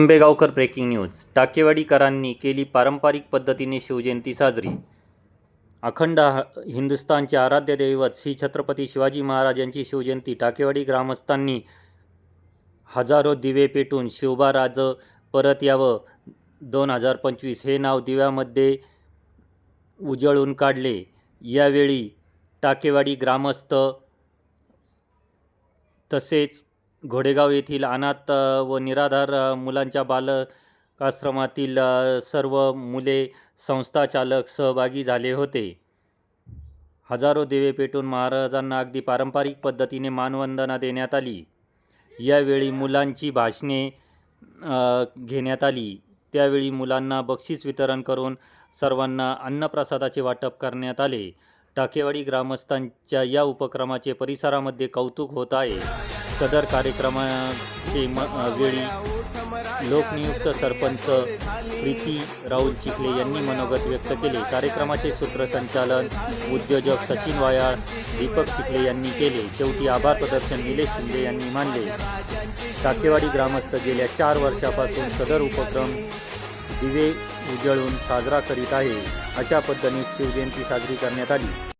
Ambegaonkar breaking news टाकेवाडीकरांनी केली पारंपरिक पद्धतीने शिवजयंती साजरी. अखंड हिंदुस्थानचे आराध्य दैवत श्री छत्रपती शिवाजी महाराज यांची शिवजयंती. टाकेवाडी ग्रामस्थांनी हजारो दिवे पेटून शिवबा राज परत यावं. दोन हजार पंचवीस हे नाव दिव्यामध्ये उजळून काढले. यावेळी टाकेवाडी ग्रामस्थ तसेच घोडेगाव येथील अनाथ व निराधार मुलांच्या बालकाश्रमातील सर्व मुले संस्थाचालक सहभागी झाले होते. हजारो दिवे पेटून महाराजांना अगदी पारंपरिक पद्धतीने मानवंदना देण्यात आली. यावेळी मुलांची भाषणे घेण्यात आली. त्यावेळी मुलांना बक्षीस वितरण करून सर्वांना अन्नप्रसादाचे वाटप करण्यात आले. टाकेवाडी ग्रामस्थांच्या या उपक्रमाचे परिसरामध्ये कौतुक होत आहे. सदर कार्यक्रमाचे म वेळी लोकनियुक्त सरपंच प्रीती राहुल चिखले यांनी मनोगत व्यक्त केले. कार्यक्रमाचे सूत्रसंचालन उद्योजक सचिन वायाळ दीपक चिखले यांनी केले. शेवटी आभार प्रदर्शन निलेश शिंदे यांनी मानले. टाकेवाडी ग्रामस्थ गेल्या चार वर्षापासून सदर उपक्रम दिवे उजळून साजरा करीत आहे. अशा पद्धतीने शिवजयंती साजरी करण्यात आली.